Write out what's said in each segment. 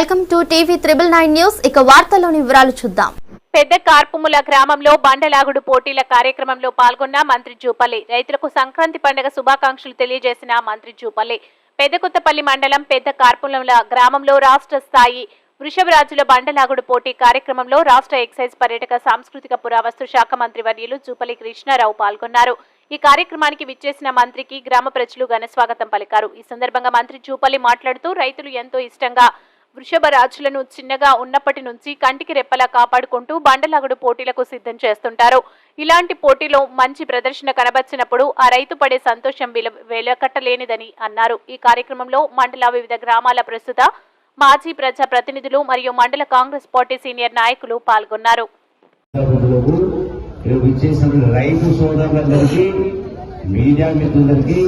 Welcome to TV triple nine news. ఇక వార్తల్లోని వివరాలు చూద్దాం. పెద్ద కార్పుముల గ్రామంలో బండలాగుడు పోటీల కార్యక్రమంలో పాల్గొన్న మంత్రి జూపల్లి. రైతులకు సంక్రాంతి పండుగ శుభాకాంక్షలు తెలియజేసిన మంత్రి జూపల్లి. పెద్దకొత్తపల్లి మండలం పెద్ద కార్పుముల గ్రామంలో రాష్ట్ర స్థాయి వృషభరాజుల బండలాగుడు పోటీ కార్యక్రమంలో రాష్ట్ర ఎక్సైజ్ పర్యాటక సాంస్కృతిక పురావస్తు శాఖ మంత్రి వర్యులు జూపల్లి కృష్ణారావు పాల్గొన్నారు. ఈ కార్యక్రమానికి విచ్చేసిన మంత్రికి గ్రామ ప్రజలు ఘన స్వాగతం పలికారు. ఈ సందర్భంగా మంత్రి జూపల్లి మాట్లాడుతూ రైతులు ఎంతో ఇష్టంగా వృషభ రాజులను చిన్నగా ఉన్నప్పటి నుంచి కంటికి రెప్పలా కాపాడుకుంటూ బండలాగుడు పోటీలకు సిద్ధం చేస్తుంటారు. ఇలాంటి పోటీలో మంచి ప్రదర్శన కనబచ్చినప్పుడు ఆ రైతు పడే సంతోషం విల వెలకట్టలేనిదని అన్నారు. ఈ కార్యక్రమంలో మండల వివిధ గ్రామాల ప్రస్తుత మాజీ ప్రజా ప్రతినిధులు మరియు మండల కాంగ్రెస్ పార్టీ సీనియర్ నాయకులు పాల్గొన్నారు. రైతు సోదరులందరికీ మీడియా మిత్రులందరికీ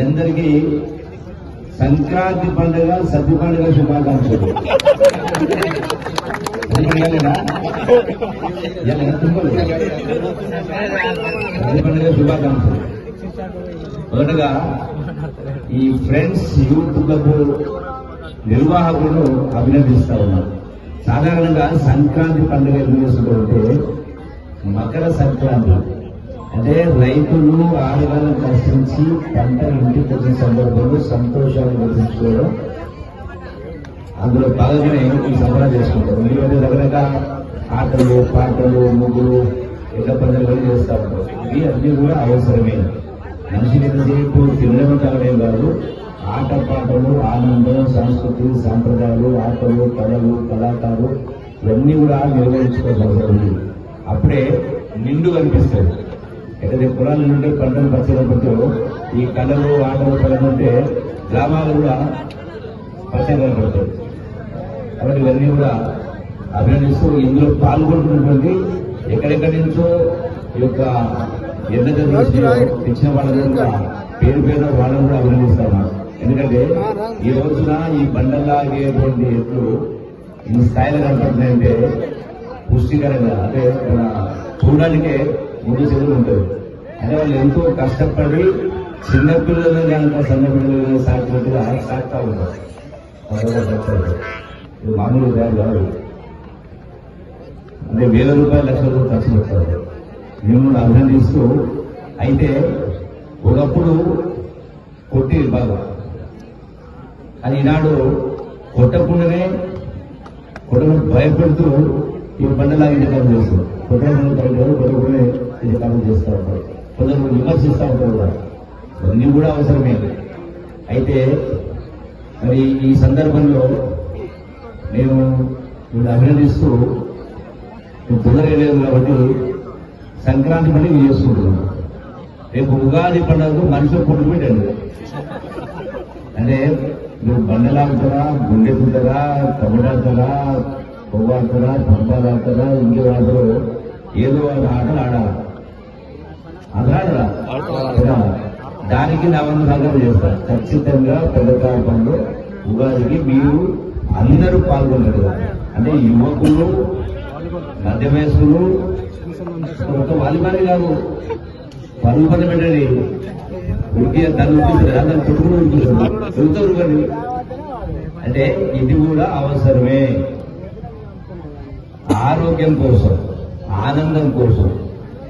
అందరికీ సంక్రాంతి పండుగ సద్ది పండుగ శుభాకాంక్షలు. సద్ది పండుగ శుభాకాంక్షలు. మొదటగా ఈ ఫ్రెండ్స్ యూత్ క్లబ్ నిర్వాహకులను అభినందిస్తా ఉన్నాను. సాధారణంగా సంక్రాంతి పండుగ ఎందుకు చేసుకుంటే మకర సంక్రాంతి. అంటే రైతులు ఆడవాళ్ళని దర్శించి పంటలు ఇంటికి వచ్చిన సందర్భంలో సంతోషాన్ని గుర్తించుకోవడం. అందులో భాగంగానే ఈ సంబరాలు చేసుకుంటారు ఎందుకంటే రకరకాల ఆటలు పాటలు ముగ్గులు ఇతర పండుగలు చేస్తూ ఉంటారు ఇవి అన్నీ కూడా అవసరమే. మనిషిని ఎంతసేపు తినడం కావడం కాదు. ఆట పాటలు ఆనందం సంస్కృతి సాంప్రదాయాలు ఆటలు కళలు కళాకారులు ఇవన్నీ కూడా నిర్వహించుకోవాల్సి అవసరం ఉంది. అప్పుడే నిండు కనిపిస్తుంది ఏదైతే పొలాల నుండి పంటలు పచ్చదపడుతూ ఈ కళలు ఆటలు కళలు గ్రామాలు కూడా పచ్చగా కాబట్టి ఇవన్నీ కూడా అభినందిస్తూ ఇందులో పాల్గొంటున్నటువంటి ఎక్కడెక్కడి నుంచో ఈ యొక్క ఎన్నో ఇచ్చిన వాళ్ళని కూడా పేరు పేరు వాళ్ళని కూడా అభినందిస్తాను ఎందుకంటే ఈ రోజున ఈ బండలాగేటువంటి ఎట్లు ఈ స్థాయిలో కనపడుతున్నాయంటే పుష్టికరంగా అంటే మన చూడడానికే మూడు చెవులు ఉంటాయి. అదే వాళ్ళు ఎంతో కష్టపడి చిన్నపిల్లలు కనుక సన్న పిల్లలు ఆయన సాగుతా ఉంటారు. ఇది మామూలు కాదు కాదు. అంటే వేల రూపాయలు లక్ష రూపాయలు ఖర్చు పెడతారు. మిమ్మల్ని అభినందిస్తూ అయితే ఒకప్పుడు కొట్టి బాగా. అది ఈనాడు కొట్టకుండానే కొట్టకుండా భయపెడుతూ ఈ బండలాగా ఇది కాలం చేస్తారు కొట్టకుండా భయపడరు కొట్టకుండానే ఇది చేస్తూ ఉంటారు. కొందరు విమర్శిస్తూ ఉంటారు కూడా. అన్నీ కూడా అవసరమే. అయితే మరి ఈ సందర్భంలో నేను వీళ్ళు అభినందిస్తూ కుదరలేదు కాబట్టి సంక్రాంతి పండుగ చేసుకుంటున్నాం రేపు ఉగాది పండుగకు మనిషి పుట్టు పెట్టండి. అంటే మీరు బండలాగుతారా గుండె పుట్టరా కబడాడతారా పొవ్వాడతారా పంపాలాడతారా ఇంటి ఆడతారు ఏదో ఆటలు ఆడాలి. అదాడరా దానికి నా చేస్తారు ఖచ్చితంగా పెద్దకాయ పండు ఉగాదికి మీరు అందరూ పాల్గొన్నారు అంటే యువకులు మధ్య వయస్కులు ఒక వాలిబాలి కాదు. పరుగు పని పెట్టండి. ఉడికి దాన్ని ఉడికించారు దాన్ని చుట్టుకుని అంటే ఇది కూడా అవసరమే. ఆరోగ్యం కోసం ఆనందం కోసం.